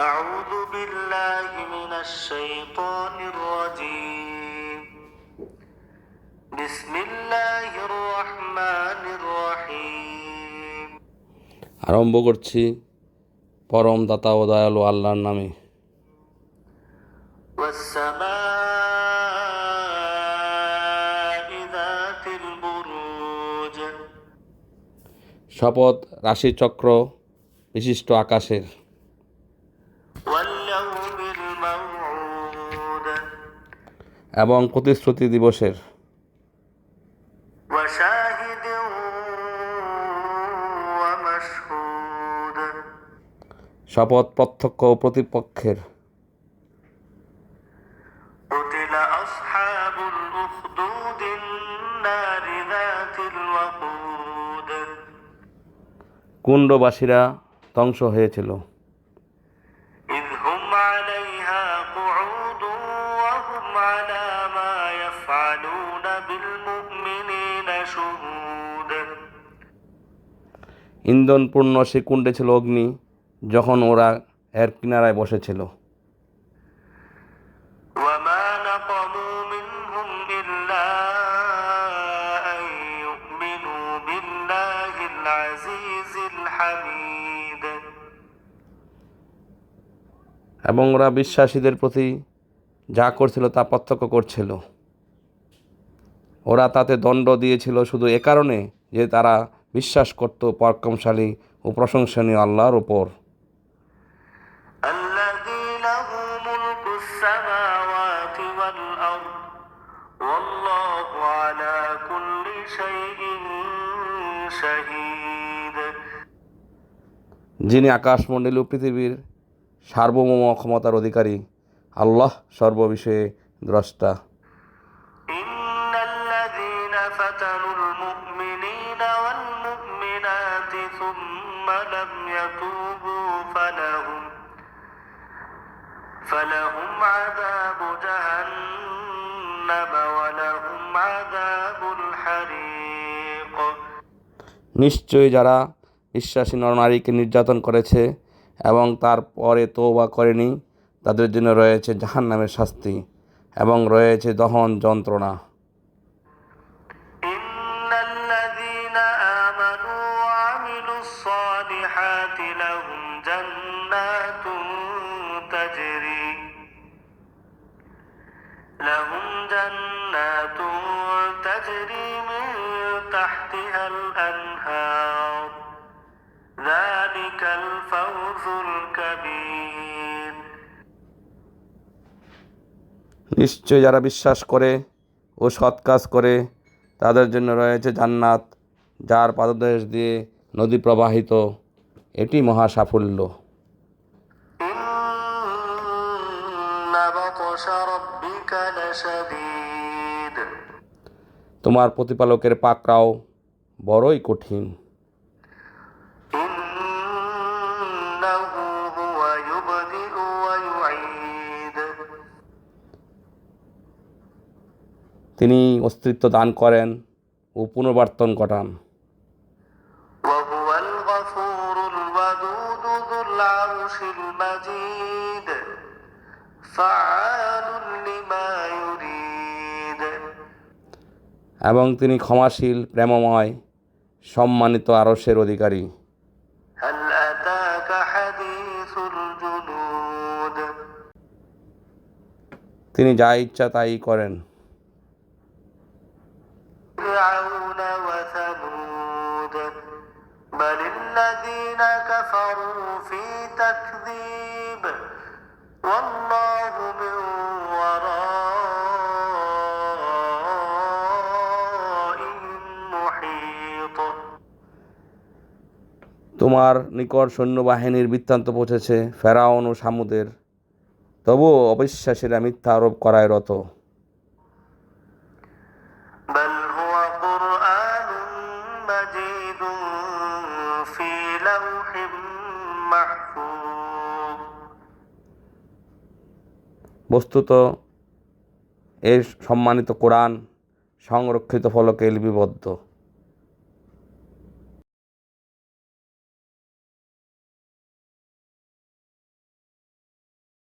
أعوذ بالله من الشيطان الرجيم بسم الله الرحمن الرحيم আরম্ভ করছি পরম দাতা ও দয়ালু আল্লাহর নামে والسماء ذات البروج শপথ রাশিচক্র বিশিষ্ট আকাশের এবং প্রতিশ্রুতি দিবসের। শপথ প্রত্যক্ষ ও প্রতিপক্ষের। কুণ্ডবাসীরা ধ্বংস হয়েছিল। يفعلون بالمؤمنين شهود ইন্ধনপূর্ণ সে কুণ্ডে ছিল অগ্নি যখন ওরা এর কিনারায় বসেছিল وما نقموا منهم إلا أن يؤمنوا بالله العزيز الحميد এবং ওরা বিশ্বাসীদের প্রতি যা করছিল তা প্রত্যক্ষ করছিল ওরা তাতে দণ্ড দিয়েছিল শুধু এ কারণে যে তারা বিশ্বাস করত পরাক্রমশালী ও প্রশংসনীয় আল্লাহর ওপর যিনি আকাশমণ্ডলী ও পৃথিবীর সার্বভৌম ক্ষমতার অধিকারী আল্লাহ সর্ববিষয়ে দ্রষ্টা। ثم لم يتوبوا فلهم فلهم عذاب جهنم ولهم عذاب الحريق নিশ্চয়ই যারা বিশ্বাসী নরনারীকে নির্যাতন করেছে এবং তারপরে তৌবা করেনি তাদের জন্য রয়েছে জাহান্নামের শাস্তি এবং রয়েছে দহন যন্ত্রণা الصالحات لهم جنات تجري لهم جنات تجري من تحتها الأنهار ذلك الفوز الكبير নিশ্চয় যারা বিশ্বাস করে ও সৎ কাজ করে তাদের জন্য রয়েছে জান্নাত যার পাদদেশ দিয়ে নদী প্রবাহিত এটি মহা সাফল্য। তোমার প্রতিপালকের পাকরাও বড়ই কঠিন। তিনি অস্তিত্ব দান করেন ও পুনর্বর্তন ঘটান। المجيد فعال لما يريد এবং তিনি ক্ষমাশীল প্রেমময় সম্মানিত আরসের অধিকারী هل أتاك حديث الجنود তিনি যা ইচ্ছা তাই করেন فرعون وثمود بل الذين كفروا في تكذيب والله من ورائهم محيط তোমার নিকট সৈন্যবাহিনীর বৃত্তান্ত পৌঁছেছে ফেরাউন ও সামুদের তবুও অবিশ্বাসীরা মিথ্যা আরোপ করায় রত বস্তুত এর সম্মানিত কোরআন সংরক্ষিত ফলকে লিপিবদ্ধ।